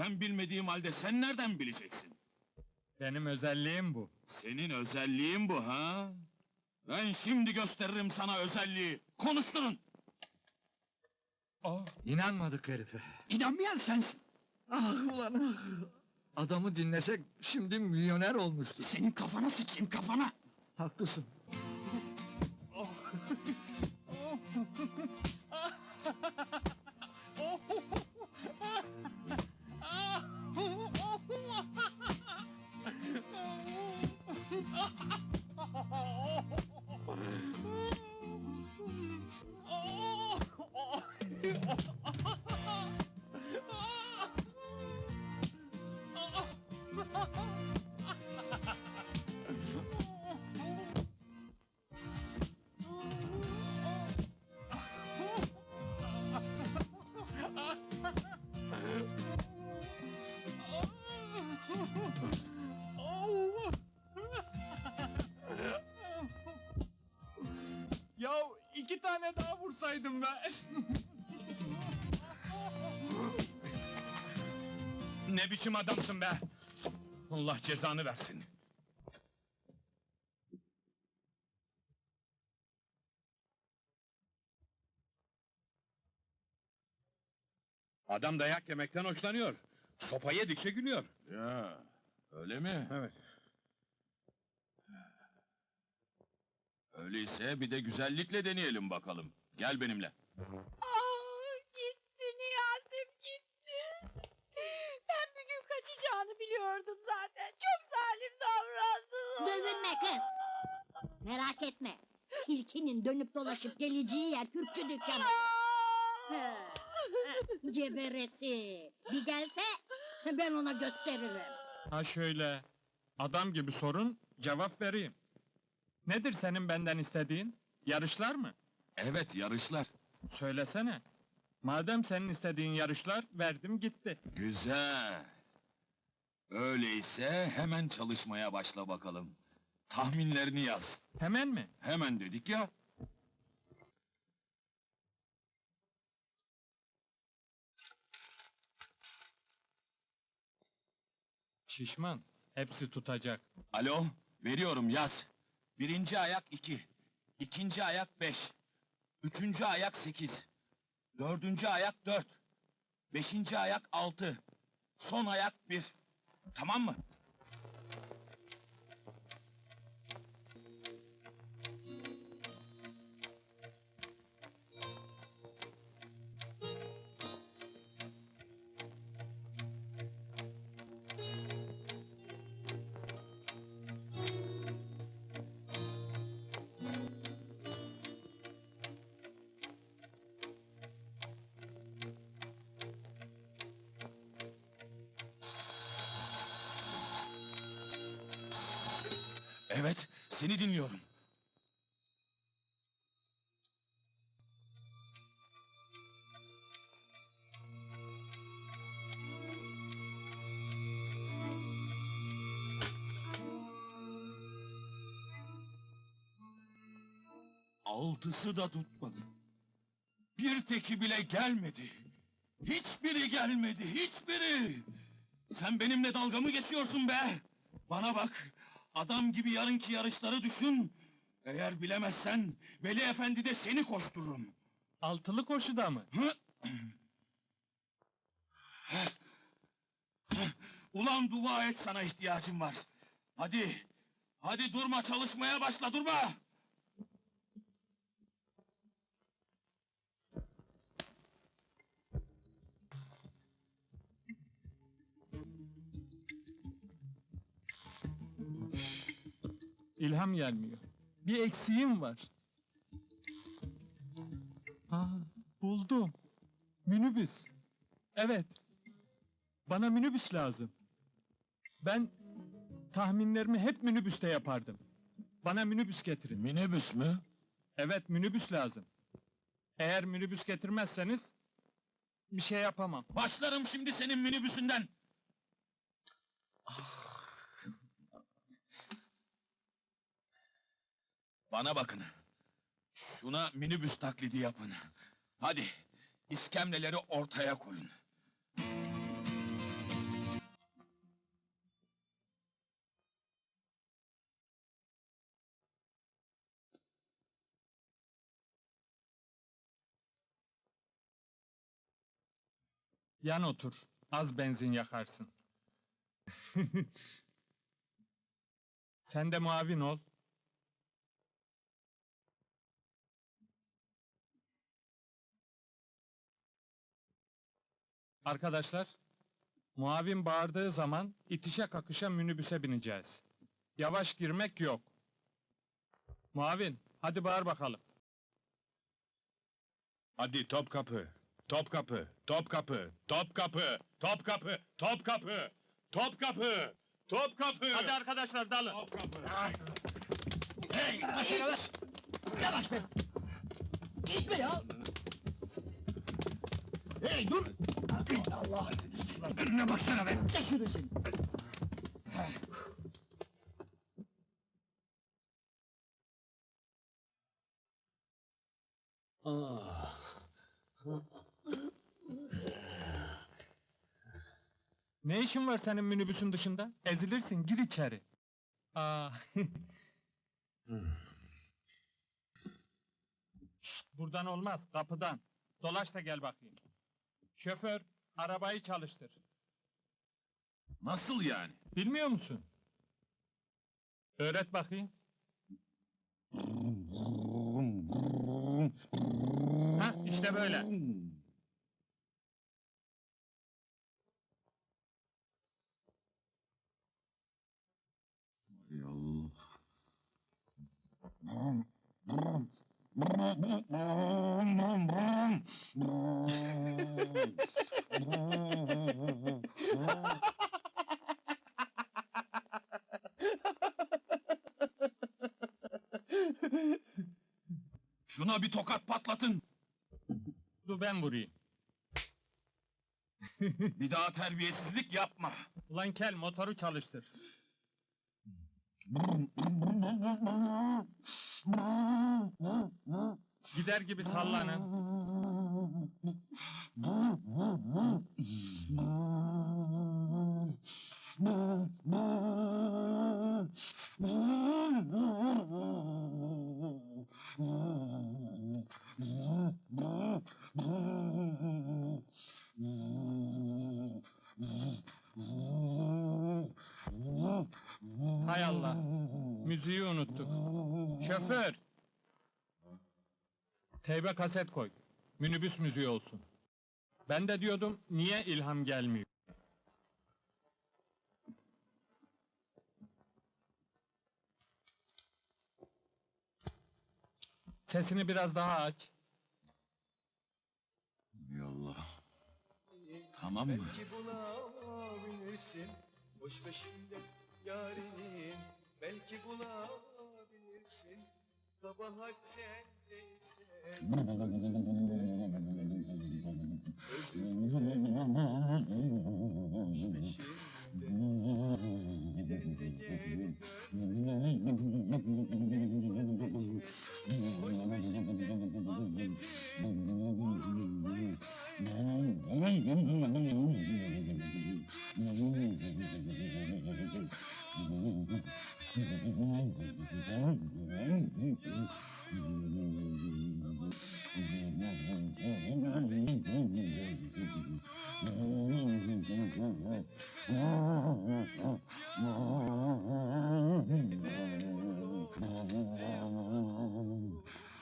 Ben bilmediğim halde sen nereden bileceksin? Benim özelliğim bu. Senin özelliğin bu ha? Ben şimdi gösteririm sana özelliği. Konuşturun. Oh, İnanmadık herife. İnanmayan sensin. Ah ulan ah! Adamı dinlesek şimdi milyoner olmuştu. Senin kafana sıçayım kafana. Haklısın. ya tane daha vursaydım ben. ne biçim adamsın be? Allah cezanı versin. Adam dayak yemekten hoşlanıyor. Sopa yedikçe gülüyor. Ya, öyle mi? Evet. Öyleyse bir de güzellikle deneyelim bakalım. Gel benimle. Ah gitti Niyazi'm gitti. Ben bir gün kaçacağını biliyordum zaten. Çok zalim davrandı. Dövünme kız. Merak etme. Tilkinin dönüp dolaşıp geleceği yer kürkçü dükkanı. Hı, Geberesi. Bir gelse ben ona gösteririm. Ha şöyle. Adam gibi sorun, cevap vereyim. Nedir senin benden istediğin? Yarışlar mı? Evet, yarışlar. Söylesene. Madem senin istediğin yarışlar, verdim gitti. Güzel. Öyleyse hemen çalışmaya başla bakalım. Tahminlerini yaz. Hemen mi? Hemen dedik ya. Şişman. Hepsi tutacak. Alo, veriyorum yaz. Birinci ayak iki. ikinci ayak beş. Üçüncü ayak sekiz. Dördüncü ayak dört. Beşinci ayak altı. Son ayak bir. Tamam mı? Evet, seni dinliyorum. Altısı da tutmadı. Bir teki bile gelmedi. Hiçbiri gelmedi, hiçbiri. Sen benimle dalga mı geçiyorsun be? Bana bak, adam gibi yarınki yarışları düşün. Eğer bilemezsen, Veli Efendi de seni koştururum. Altılı koşuda mı? Hı? Ulan dua et sana ihtiyacım var. Hadi, hadi durma çalışmaya başla durma. İlham gelmiyor. Bir eksiğim var. Aa, buldum. Minibüs. Evet. Bana minibüs lazım. Ben tahminlerimi hep minibüste yapardım. Bana minibüs getirin. Minibüs mü? Evet, minibüs lazım. Eğer minibüs getirmezseniz bir şey yapamam. Başlarım şimdi senin minibüsünden. Bana bakın. Şuna minibüs taklidi yapın. Hadi iskemleleri ortaya koyun. Yan otur. Az benzin yakarsın. Sen de muavin ol. Arkadaşlar, muavin bağırdığı zaman itişe kakışa minibüse bineceğiz. Yavaş girmek yok. Muavin, hadi bağır bakalım. Hadi Topkapı, Topkapı, Topkapı, Topkapı, Topkapı, Topkapı, Topkapı, Topkapı. Hadi arkadaşlar dalın. Topkapı. Hey yavaş yavaş. Yavaş be. Gitme ya. Hey dur. Allah. Önüne baksana be. Çek şunu sen. Ne işin var senin minibüsün dışında? Ezilirsin, gir içeri. Aa. Şşt, buradan olmaz, kapıdan. Dolaş da gel bakayım. Şoför, arabayı çalıştır. Nasıl yani? Bilmiyor musun? Öğret bakayım. Ha, işte böyle. Şuna bir tokat patlatın. Dur ben vurayım. Bir daha terbiyesizlik yapma. Ulan kel motoru çalıştır. Gider gibi sallanın. Hay Allah. Müziği unuttuk. Şoför. Teybe kaset koy. Minibüs müziği olsun. Ben de diyordum niye ilham gelmiyor? Sesini biraz daha aç. Yallah. Tamam mı? Belki bulabilirsin Boş peşinde yarinin Belki bulabilirsin. Kabahat sendeyse Özür peşinde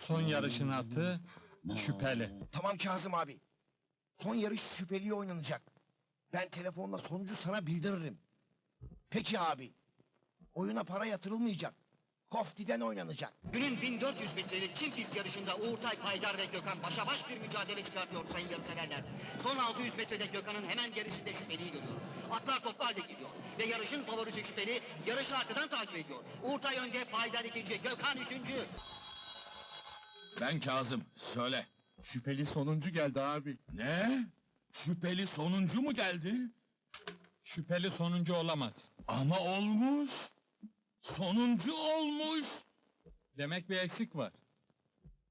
Son yarışın atı şüpheli. Tamam Kazım abi. Son yarış şüpheli oynanacak. Ben telefonla sonucu sana bildiririm. Peki abi. Oyuna para yatırılmayacak. Koftiden oynanacak. Günün 1400 metrelik çift pist yarışında Uğurtay Paydar ve Gökhan başa baş bir mücadele çıkartıyor sayın yarışseverler. Son 600 metrede Gökhan'ın hemen gerisinde şüpheliyi görüyor. Atlar toplu halde gidiyor ve yarışın favorisi şüpheli yarışı arkadan takip ediyor. Uğurtay önde, Paydar ikinci, Gökhan üçüncü. Ben Kazım. Söyle. Şüpheli sonuncu geldi abi Ne? Şüpheli sonuncu mu geldi? Şüpheli sonuncu olamaz. Ama olmuş. Sonuncu olmuş. Demek bir eksik var.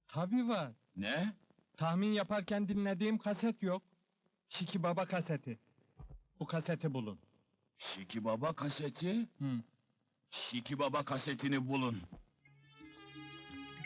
Tabii var. Ne? Tahmin yaparken dinlediğim kaset yok. Şiki Baba kaseti. Bu kaseti bulun. Şiki Baba kaseti. Hı. Şiki Baba kasetini bulun.